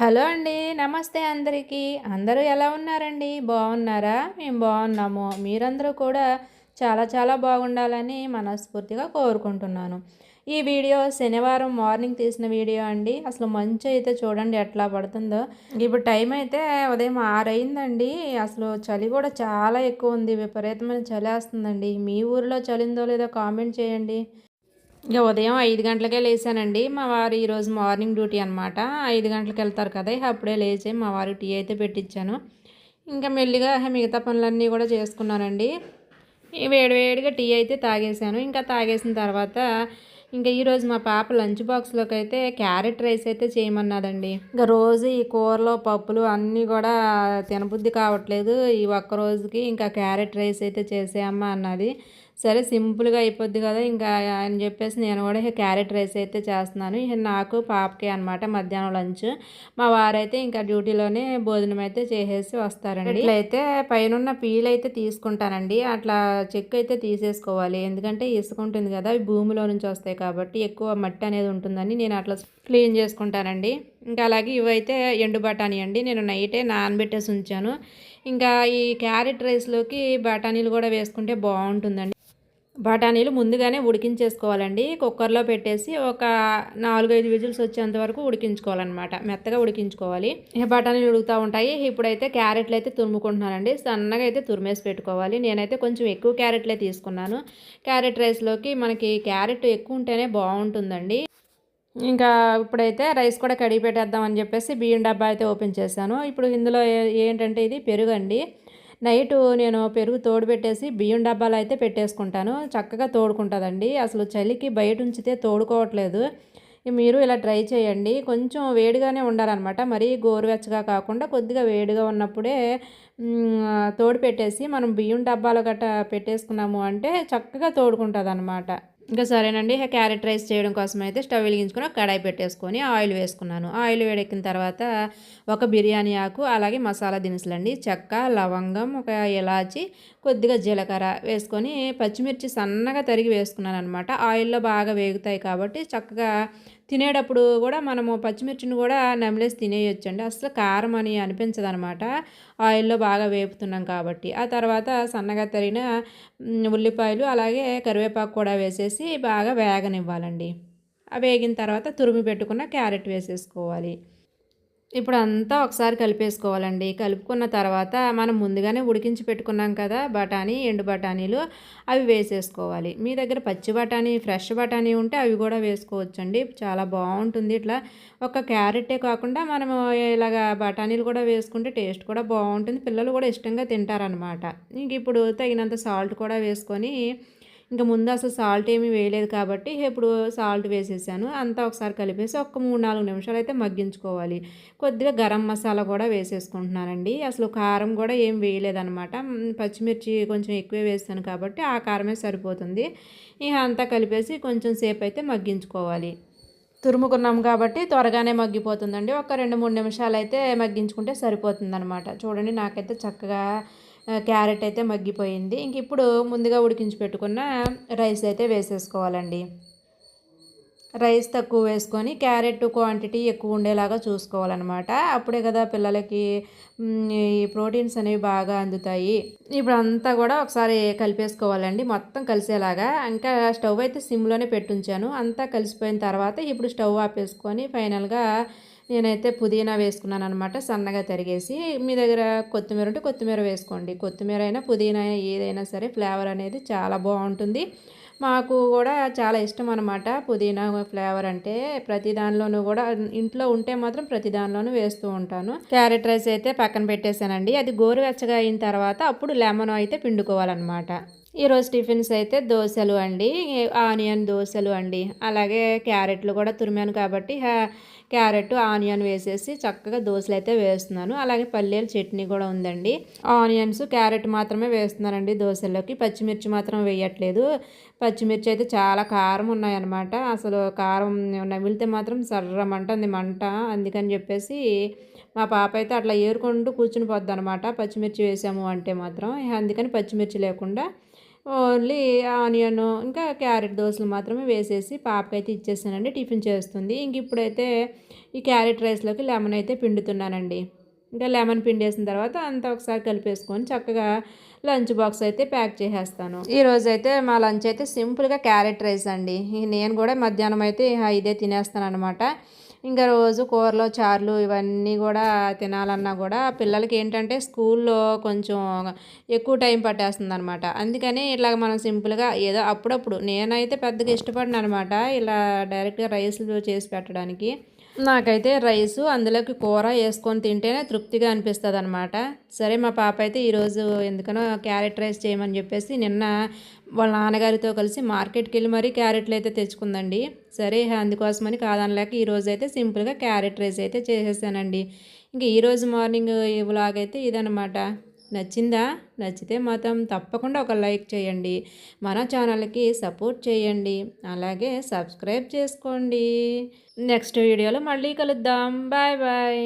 Hello అండి నమస్తే అందరికీ. అందరూ ఎలా ఉన్నారండి? బాగున్నారా? మేము బాగున్నాము. మీరందరూ కూడా చాలా చాలా బాగుండాలని మనస్ఫూర్తిగా కోరుకుంటున్నాను. ఈ వీడియో శనివారం మార్నింగ్ తీసిన వీడియో అండి. అసలు మంచు అయితే చూడండి ఎట్లా పడుతుందో. ఇప్పుడు టైం అయితే ఉదయం ఆరు అయిందండి అసలు చలి కూడా చాలా ఎక్కువ ఉంది. విపరీతమైన చలి వస్తుందండి. మీ ఊరిలో చలిందో లేదో కామెంట్ చేయండి. ఇక ఉదయం ఐదు గంటలకే లేచానండి. మా వారు ఈరోజు మార్నింగ్ డ్యూటీ అనమాట ఐదు గంటలకు వెళ్తారు కదా ఇక అప్పుడే లేచి మా వారికి టీ అయితే పెట్టించాను ఇంకా మెల్లిగా మిగతా పనులన్నీ కూడా చేసుకున్నానండి. వేడివేడిగా టీ అయితే తాగేసాను ఇంకా తాగేసిన తర్వాత ఇంకా ఈరోజు మా పాప లంచ్ బాక్స్లోకి అయితే క్యారెట్ రైస్ అయితే చేయమన్నదండి. ఇంకా రోజు ఈ కూరలో పప్పులు అన్నీ కూడా తినబుద్ధి కావట్లేదు. ఈ ఒక్క రోజుకి ఇంకా క్యారెట్ రైస్ అయితే చేసేయమ్మా అన్నది. సరే సింపుల్గా అయిపోద్ది కదా ఇంకా అని చెప్పేసి నేను కూడా క్యారెట్ రైస్ అయితే చేస్తున్నాను. ఇక నాకు పాపకి అనమాట మధ్యాహ్నం లంచ్. మా వారైతే ఇంకా డ్యూటీలోనే భోజనం అయితే చేసేసి వస్తారండి. ఇట్లయితే పైన పీల్ అయితే తీసుకుంటానండి. అట్లా చెక్ అయితే తీసేసుకోవాలి. ఎందుకంటే ఇసుక ఉంటుంది కదా అవి భూమిలో నుంచి వస్తాయి కాబట్టి ఎక్కువ మట్టి అనేది ఉంటుందని నేను అట్లా క్లీన్ చేసుకుంటానండి. ఇంకా అలాగే ఇవైతే ఎండు బఠానీ అండి. నేను నైటే నానబెట్టేసి ఉంచాను. ఇంకా ఈ క్యారెట్ రైస్లోకి బఠానీలు కూడా వేసుకుంటే బాగుంటుందండి. బఠానీలు ముందుగానే ఉడికించేసుకోవాలండి. కుక్కర్లో పెట్టేసి ఒక నాలుగైదు విజిల్స్ వచ్చేంత వరకు ఉడికించుకోవాలన్నమాట. మెత్తగా ఉడికించుకోవాలి. బఠానీలు ఉడుకుతూ ఉంటాయి. ఇప్పుడైతే క్యారెట్లు అయితే తురుముకుంటున్నానండి. సన్నగా అయితే తురిమేసి పెట్టుకోవాలి. నేనైతే కొంచెం ఎక్కువ క్యారెట్లే తీసుకున్నాను. క్యారెట్ రైస్లోకి మనకి క్యారెట్ ఎక్కువ ఉంటేనే బాగుంటుందండి. ఇంకా ఇప్పుడైతే రైస్ కూడా కడిగి పెట్టేద్దామని చెప్పేసి బియ్యం డబ్బా అయితే ఓపెన్ చేశాను. ఇప్పుడు ఇందులో ఏంటంటే ఇది పెరుగు అండి నైట్ నేను పెరుగు తోడు పెట్టేసి బియ్యం డబ్బాలు అయితే పెట్టేసుకుంటాను. చక్కగా తోడుకుంటుందండి. అసలు చలికి బయట ఉంచితే తోడుకోవట్లేదు మీరు ఇలా ట్రై చేయండి. కొంచెం వేడిగానే ఉండాలన్నమాట. మరీ గోరువెచ్చగా కాకుండా కొద్దిగా వేడిగా ఉన్నప్పుడే తోడు పెట్టేసి మనం బియ్యం డబ్బాలు గట్ట పెట్టేసుకున్నాము అంటే చక్కగా తోడుకుంటుంది ఇంకా సరేనండి క్యారెట్ రైస్ చేయడం కోసం అయితే స్టవ్ వెలిగించుకుని కడాయి పెట్టేసుకొని ఆయిల్ వేసుకున్నాను. ఆయిల్ వేడెక్కిన తర్వాత ఒక బిర్యానీ ఆకు అలాగే మసాలా దినుసులు అండి చెక్క లవంగం ఒక ఇలాచి కొద్దిగా జీలకర్ర వేసుకొని పచ్చిమిర్చి సన్నగా తరిగి వేసుకున్నాను అనమాట ఆయిల్లో బాగా వేగుతాయి కాబట్టి చక్కగా తినేటప్పుడు కూడా మనము పచ్చిమిర్చిని కూడా నమిలేసి తినేయొచ్చండి. అసలు కారం అని అనిపించదనమాట. ఆయిల్లో బాగా వేపుతున్నాం కాబట్టి. ఆ తర్వాత సన్నగా తరిగిన ఉల్లిపాయలు అలాగే కరివేపాకు కూడా వేసేసి బాగా వేగనివ్వాలండి. వేగిన తర్వాత తురిమి పెట్టుకున్న క్యారెట్ వేసేసుకోవాలి. ఇప్పుడు అంతా ఒకసారి కలిపేసుకోవాలండి. కలుపుకున్న తర్వాత మనం ముందుగానే ఉడికించి పెట్టుకున్నాం కదా బఠానీ ఎండు బఠానీలు అవి వేసేసుకోవాలి. మీ దగ్గర పచ్చి బఠానీ ఫ్రెష్ బఠానీ ఉంటే అవి కూడా వేసుకోవచ్చండి. చాలా బాగుంటుంది. ఇట్లా ఒక క్యారెటే కాకుండా మనము ఇలాగ బఠానీలు కూడా వేసుకుంటే టేస్ట్ కూడా బాగుంటుంది. పిల్లలు కూడా ఇష్టంగా తింటారనమాట ఇంక ఇప్పుడు తగినంత సాల్ట్ కూడా వేసుకొని ఇంకా ముందు అసలు సాల్ట్ ఏమీ వేయలేదు కాబట్టి ఇప్పుడు సాల్ట్ వేసేసాను. అంతా ఒకసారి కలిపేసి ఒక మూడు నాలుగు నిమిషాలు అయితే మగ్గించుకోవాలి. కొద్దిగా గరం మసాలా కూడా వేసేసుకుంటున్నానండి. అసలు కారం కూడా ఏం వేయలేదనమాట పచ్చిమిర్చి కొంచెం ఎక్కువే వేస్తాను కాబట్టి ఆ కారమే సరిపోతుంది. ఇక అంతా కలిపేసి కొంచెం సేపు అయితే మగ్గించుకోవాలి. తురుముకున్నాం కాబట్టి త్వరగానే మగ్గిపోతుందండి. ఒక రెండు మూడు నిమిషాలు అయితే మగ్గించుకుంటే సరిపోతుంది అనమాట చూడండి నాకైతే చక్కగా క్యారెట్ అయితే మగ్గిపోయింది. ఇంక ఇప్పుడు ముందుగా ఉడికించి పెట్టుకున్న రైస్ అయితే వేసేసుకోవాలండి. రైస్ తక్కువ వేసుకొని క్యారెట్ క్వాంటిటీ ఎక్కువ ఉండేలాగా చూసుకోవాలన్నమాట. అప్పుడే కదా పిల్లలకి ఈ ప్రోటీన్స్ అనేవి బాగా అందుతాయి. ఇప్పుడు అంతా కూడా ఒకసారి కలిపేసుకోవాలండి. మొత్తం కలిసేలాగా. ఇంకా స్టవ్ అయితే సిమ్లోనే పెట్టుంచాను. అంతా కలిసిపోయిన తర్వాత ఇప్పుడు స్టవ్ ఆపేసుకొని ఫైనల్గా నేనైతే పుదీనా వేసుకున్నాను అనమాట సన్నగా తరిగేసి. మీ దగ్గర కొత్తిమీర ఉంటే కొత్తిమీర వేసుకోండి. కొత్తిమీర అయినా పుదీనా అయినా ఏదైనా సరే ఫ్లేవర్ అనేది చాలా బాగుంటుంది. మాకు కూడా చాలా ఇష్టం అనమాట పుదీనా ఫ్లేవర్ అంటే. ప్రతి దానిలోనూ కూడా ఇంట్లో ఉంటే మాత్రం ప్రతి దానిలోనూ వేస్తూ ఉంటాను. క్యారెట్ రైస్ అయితే పక్కన పెట్టేశానండి. అది గోరువెచ్చగా అయిన తర్వాత అప్పుడు లెమన్ అయితే పిండుకోవాలన్నమాట. ఈరోజు టిఫిన్స్ అయితే దోశలు అండి ఆనియన్ దోశలు అండి. అలాగే క్యారెట్లు కూడా తురిమాను కాబట్టి క్యారెట్ ఆనియన్ వేసేసి చక్కగా దోశలు అయితే వేస్తున్నాను. అలాగే పల్లీల చట్నీ కూడా ఉందండి. ఆనియన్స్ క్యారెట్ మాత్రమే వేస్తున్నానండి దోశల్లోకి. పచ్చిమిర్చి మాత్రం వేయట్లేదు. పచ్చిమిర్చి అయితే చాలా కారం ఉన్నాయన్నమాట. అసలు కారం నమిలితే మాత్రం సర్రమంటుంది మంట. అందుకని చెప్పేసి మా పాప అయితే అట్లా ఏరుకుంటూ కూర్చుని పోద్ది అనమాట పచ్చిమిర్చి వేసాము అంటే మాత్రం. అందుకని పచ్చిమిర్చి లేకుండా ఓన్లీ ఆనియన్ ఇంకా క్యారెట్ దోశలు మాత్రమే వేసేసి పాపకైతే ఇచ్చేసానండి టిఫిన్ చేస్తుంది. ఇంక ఇప్పుడైతే ఈ క్యారెట్ రైస్లోకి లెమన్ అయితే పిండుతున్నానండి. ఇంకా లెమన్ పిండేసిన తర్వాత అంతా ఒకసారి కలిపేసుకొని చక్కగా లంచ్ బాక్స్ అయితే ప్యాక్ చేసేస్తాను. ఈరోజు అయితే మా లంచ్ అయితే సింపుల్గా క్యారెట్ రైస్ అండి. నేను కూడా మధ్యాహ్నం అయితే ఇదే తినేస్తాను అనమాట ఇంకా రోజు కూరలు చారులు ఇవన్నీ కూడా తినాలన్నా కూడా పిల్లలకి ఏంటంటే స్కూల్లో కొంచెం ఎక్కువ టైం పట్టేస్తుంది అనమాట అందుకని ఇట్లా మనం సింపుల్గా ఏదో అప్పుడప్పుడు నేనైతే పెద్దగా ఇష్టపడిన అనమాట ఇలా డైరెక్ట్గా రైస్లు చేసి పెట్టడానికి. నాకైతే రైసు అందులోకి కూర వేసుకొని తింటేనే తృప్తిగా అనిపిస్తుంది అనమాట సరే మా పాప అయితే ఈరోజు ఎందుకనో క్యారెట్ రైస్ చేయమని చెప్పేసి నిన్న వాళ్ళ నాన్నగారితో కలిసి మార్కెట్కి వెళ్ళి మరీ క్యారెట్లు అయితే తెచ్చుకుందండి. సరే అందుకోసమని కాదనలేక ఈరోజు అయితే సింపుల్గా క్యారెట్ రైస్ అయితే చేసేసానండి. ఇంకా ఈరోజు మార్నింగ్ వ్లాగ్ అయితే ఇదనమాట నచ్చిందా? నచ్చితే మాత్రం తప్పకుండా ఒక లైక్ చేయండి. మన ఛానల్కి సపోర్ట్ చేయండి. అలాగే సబ్స్క్రైబ్ చేసుకోండి. నెక్స్ట్ వీడియోలో మళ్ళీ కలుద్దాం. Bye bye.